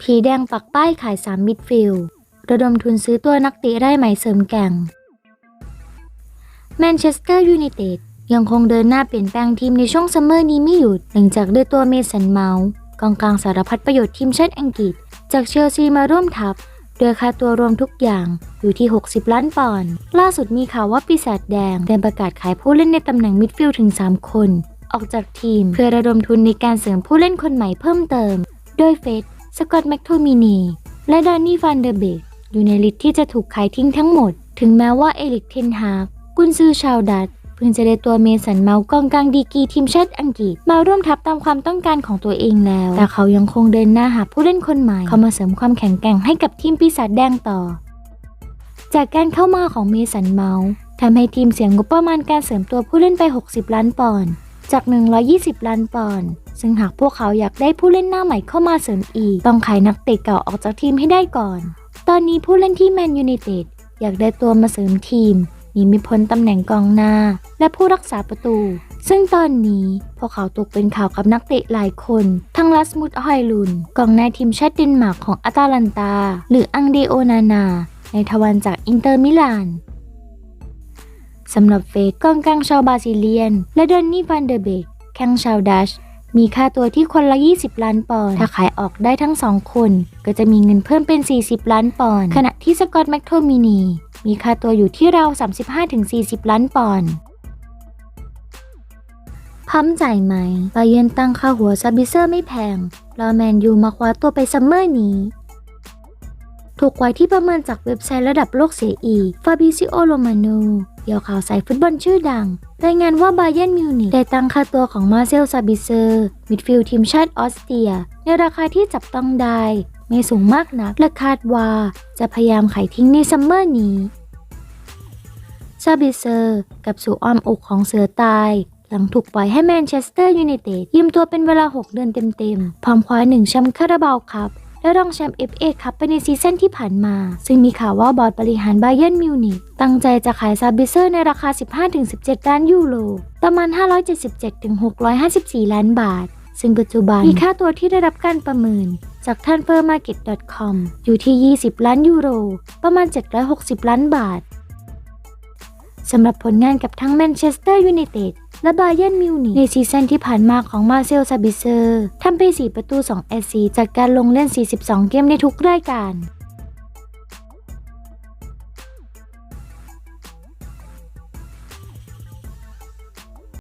ผีแดงปักป้ายขาย3มิดฟิลระดมทุนซื้อตัวนักเตะได้ใหม่เสริมแก่ง แมนเชสเตอร์ยูไนเต็ดยังคงเดินหน้าเปลี่ยนแปลงทีมในช่วงซัมเมอร์นี้ไม่หยุด หลังจากได้ตัวเมสันเมาส์กองกลางสารพัดประโยชน์ทีมชาติอังกฤษ จากเชลซีมาร่วมทัพ โดยค่าตัวรวมทุกอย่างอยู่ที่ 60 ล้านปอนด์ล่าสุดมีข่าวว่าปีศาจแดงได้ประกาศขายผู้เล่นในตำแหน่งมิดฟิลด์ถึง 3 คน ออกจากทีม เพื่อระดมทุนในการเสริมผู้เล่นคนใหม่เพิ่มเติม โดยเฟสสกอตแมคโทมินีและดานนี่ฟันเดอร์เบกอยู่ในลิสต์ที่จะถูกขายทิ้งทั้งหมด ถึงแม้ว่าเอลิกเทนฮากกุนซือชาวดัตเพิ่งจะได้ตัวเมสันเมาส์กองกลางดีกีทีมชาติอังกฤษ มาร่วมทัพตามความต้องการของตัวเองแล้ว แต่เขายังคงเดินหน้าหาผู้เล่นคนใหม่ เข้ามาเสริมความแข็งแกร่งให้กับทีมปีศาจแดงต่อ จากการเข้ามาของเมสันเมาส์ทำให้ทีมเสียงงบประมาณการเสริมตัวผู้เล่นไป 60 ล้านปอนด์ จาก 120 ล้านปอนด์ซึ่งหากพวกเขาอยากได้ผู้เล่นหน้าใหม่เข้ามาเสริมอีก ต้องขายนักเตะเก่าออกจากทีมให้ได้ก่อน ตอนนี้ผู้เล่นที่แมนยูไนเต็ดอยากได้ตัวมาเสริมทีมหนีม่พ้นตำแหน่งกองหน้า และผู้รักษาประตู ซึ่งตอนนี้พวกเขาตกเป็นข่าวกับนักเตะหลายคน ทั้งลัสมุดฮอยลุนกองหน้าทีมชาติเดนมาร์กของอาตาลันตา หรืออังเดโอนานา ในทวารจากอินเตอร์มิลาน สำหรับเฟกกองกลางชาวบราซิเลียน และดอนนี่ฟันเดอร์เบกแข้งชาวดัช มีค่าตัวที่คนละ 20 ล้านปอนด์ถ้าขายออกได้ทั้งสองคน ก็จะมีเงินเพิ่มเป็น 40 ล้านปอนด์ขณะที่สกอตแมคโทมินี มีค่าตัวอยู่ที่ราว 35-40 ล้านปอนด์พร้อมจ่ายไหมบาเยนตั้งค่าหัวซาบิเซอร์ไม่แพง รอแมนยูมาคว้าตัวไปซัมเมอร์นี้ ถูกไว้ที่ประเมินจากเว็บไซต์ระดับโลกเสียอีกฟาบิซิโอโรมาโน เกี่ยวข่าวสายฟุตบอลชื่อดัง รายงานว่าบาเยร์นมิวนิกได้ตั้งค่าตัวของมาเซลซาบิเซอร์มิดฟิลด์ทีมชาติออสเตรีย ในราคาที่จับต้องได้ ไม่สูงมากนักและคาดว่า จะพยายามขายทิ้งในซัมเมอร์นี้ซาบิเซอร์กับสู่อ้อมอกของเสือตาย หลังถูกปล่อยให้แมนเชสเตอร์ยูไนเต็ดยืมตัวเป็นเวลา 6 เดือนเต็มๆพร้อมคว้าหนึ่งแชมป์คาราบาวคัพ และรองแชมป์ FA คัพไปในซีซั่นที่ผ่านมา ซึ่งมีข่าวว่าบอร์ดบริหารไบเยนมิวนิกตั้งใจจะขายซาบิเซอร์ในราคา 15-17 ล้านยูโร ประมาณ 577-654 ล้านบาท ซึ่งปัจจุบันมีค่าตัวที่ได้รับการประเมิน จาก transfermarket.com อยู่ที่ 20 ล้านยูโร ประมาณ 760 ล้านบาทสำหรับผลงานกับทั้งแมนเชสเตอร์ยูไนเต็ด และบาเยิร์นมิวนิกในซีซั่นที่ผ่านมาของมาเซลซาบิเซอร์ทำไป 4 ประตู 2 แอสซีจากการลงเล่น 42 เกมในทุกรายการ